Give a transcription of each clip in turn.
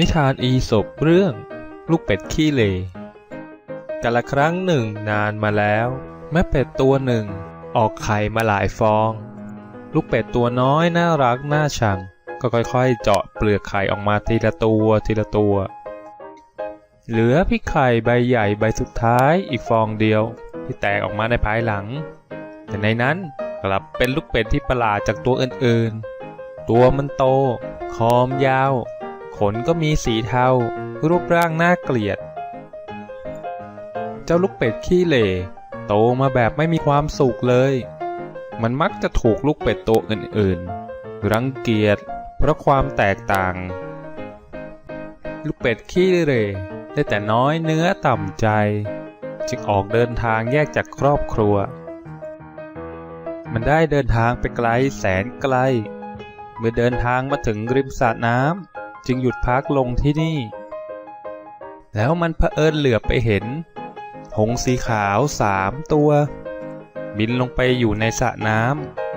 นิทานอีสบเรื่อง ลูกเป็ดขี้เหร่กาละครั้งหนึ่งนานมาแล้ว แม่เป็ดตัวหนึ่ง ออกไข่มาหลายฟอง ลูกเป็ดตัวน้อยน่ารักน่าชัง ก็ค่อยๆ เจาะเปลือกไข่ออกมาทีละตัวทีละตัว เหลือพี่ไข่ใบใหญ่ใบสุดท้ายอีกฟองเดียว ที่แตกออกมาในภายหลัง แต่ในนั้นกลับเป็นลูกเป็ดที่ประหลาดจากตัวอื่นๆ ตัวมันโต คอมยาว ขนก็มีสีเทา รูปร่างน่าเกลียด เจ้าลูกเป็ดขี้เหร่โตมาแบบไม่มีความสุขเลย มันมักจะถูกลูกเป็ดตัวอื่นๆ รังเกียจเพราะความแตกต่าง ลูกเป็ดขี้เหร่ได้แต่น้อยเนื้อต่ำใจ จึงออกเดินทางแยกจากครอบครัว มันได้เดินทางไปไกลแสนไกล เมื่อเดินทางมาถึงริมสระน้ำ จึงหยุดพักลงที่นี่ แล้วมันเผอิญเหลือบไปเห็น หงสีขาวสามตัว บินลงไปอยู่ในสระน้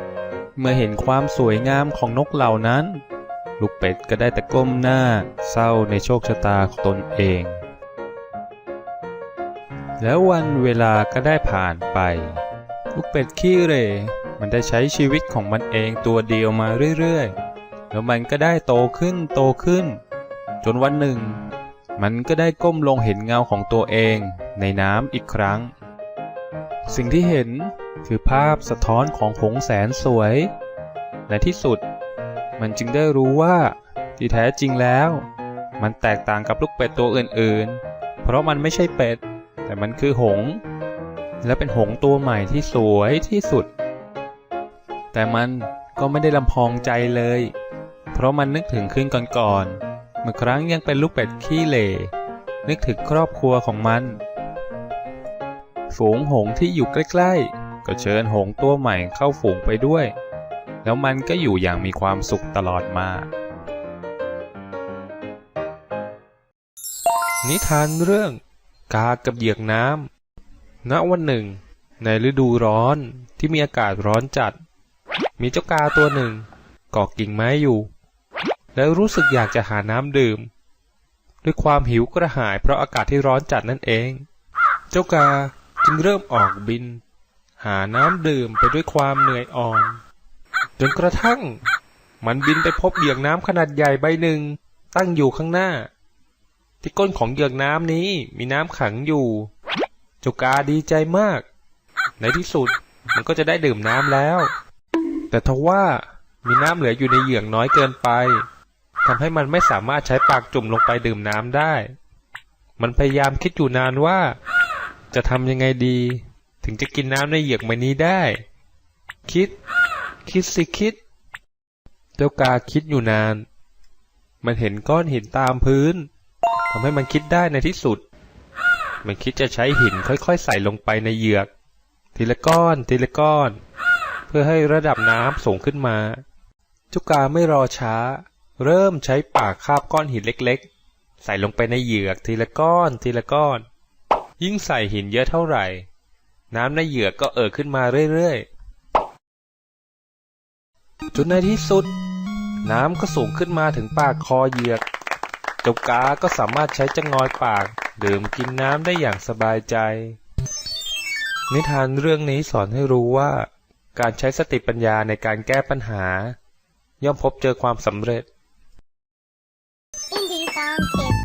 ำเมื่อเห็นความสวยงามของนกเหล่านั้น ลูกเป็ดก็ได้แต่ก้มหน้าเศร้าในโชคชะตาของตนเอง แล้ววันเวลาก็ได้ผ่านไป ลูกเป็ดขี้เรมันได้ใช้ชีวิตของมันเองตัวเดียวมาเรื่อยๆ แล้วมันก็ได้โตขึ้นโตขึ้น จนวันหนึ่ง มันก็ได้ก้มลงเห็นเงาของตัวเองในน้ำอีกครั้ง สิ่งที่เห็นคือภาพสะท้อนของหงแสนสวย และที่สุด มันจึงได้รู้ว่าที่แท้จริงแล้ว มันแตกต่างกับลูกเป็ดตัวอื่นๆ เพราะมันไม่ใช่เป็ด แต่มันคือหง และเป็นหงตัวใหม่ที่สวยที่สุด แต่มันก็ไม่ได้ลำพองใจเลย เพราะมันนึกถึงคืนก่อนๆเมื่อครั้งยังเป็นลูกเป็ดขี้เหร่นึกถึงครอบครัวของมัน ฝูงหงที่อยู่ใกล้ๆ ก็เชิญหงตัวใหม่เข้าฝูงไปด้วย แล้วมันก็อยู่อย่างมีความสุขตลอดมา นิทานเรื่อง กากับเหยือกน้ำณวันหนึ่ง ในฤดูร้อนที่มีอากาศร้อนจัด มีเจ้ากาตัวหนึ่งเกาะกิ่งไม้อยู่ แล้วรู้สึกอยากจะหาน้ำดื่ม ด้วยความหิวกระหายเพราะอากาศที่ร้อนจัดนั่นเอง เจ้ากาจึงเริ่มออกบิน หาน้ำดื่มไปด้วยความเหนื่อยอ่อน จนกระทั่ง มันบินไปพบเหยือกน้ำขนาดใหญ่ใบหนึ่งตั้งอยู่ข้างหน้า ที่ก้นของเหยือกน้ำนี้มีน้ำขังอยู่ เจ้ากาดีใจมาก ในที่สุดมันก็จะได้ดื่มน้ำแล้ว แต่ทว่ามีน้ำเหลืออยู่ในเหยือกน้อยเกินไป ทำให้มันไม่สามารถใช้ปากจุ่มลงไปดื่มน้ำได้ มันพยายามคิดอยู่นานว่า จะทำยังไงดี ถึงจะกินน้ำในเหยือกใบนี้ได้ คิด คิดสิคิด เจ้ากาคิดอยู่นาน มันเห็นก้อนหินตามพื้นทำให้มันคิดได้ในที่สุด มันคิดจะใช้หินค่อยๆ ใส่ลงไปในเหยือก ทีละก้อน ทีละก้อน เพื่อให้ระดับน้ำสูงขึ้นมาจ้ากาไม่รอช้า เริ่มใช้ปากคาบก้อนหินเล็กๆ ใส่ลงไปในเหยือกทีละก้อนทีละก้อน ยิ่งใส่หินเยอะเท่าไหร่ น้ำในเหยือกก็เอ่อขึ้นมาเรื่อยๆ จนในที่สุด น้ำก็สูงขึ้นมาถึงปากคอเหยือกเจ้ากาก็สามารถใช้จงอยปากดื่มกินน้ำได้อย่างสบายใจ นิทานเรื่องนี้สอนให้รู้ว่า การใช้สติปัญญาในการแก้ปัญหา ย่อมพบเจอความสำเร็จ monkey.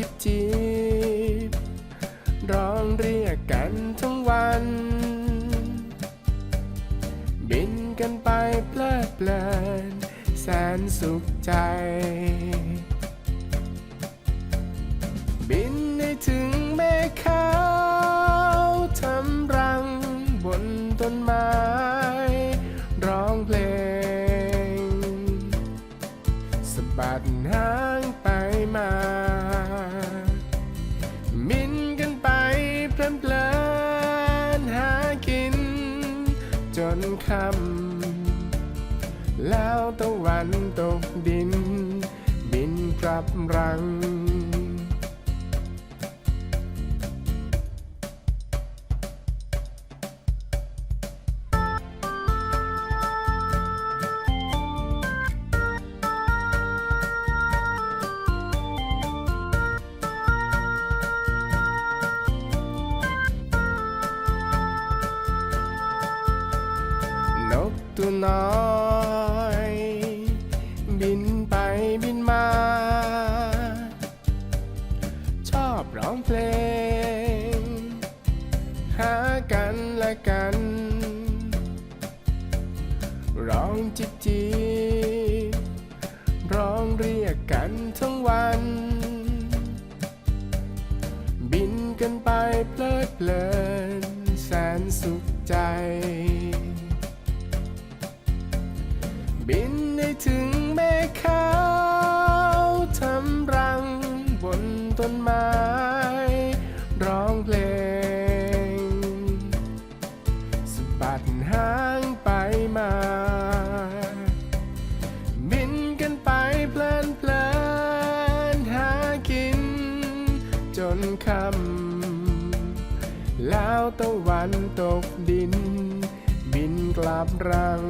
จิบจิบร้องเรียกกันทั้งวัน บินกันไปเพลิดเพลินแสนสุขใจ บินให้ถึงเมฆ นคำแล้วตะวันตกดิน บินกลับรัง ตัวน้อย บินไปบินมา ชอบร้องเพลง หากันและกัน ร้องจิบจีร้องเรียกกันทั้งวัน บินกันไปเพลิดเพลินแสนสุขใจ บินให้ถึงเมฆขาวทำรังบนต้นไม้ ร้องเพลงสะบัดหางไปมา บินกันไปเพลินเพลินหากิน จนคำแล้วตะวันตกดิน บินกลับรัง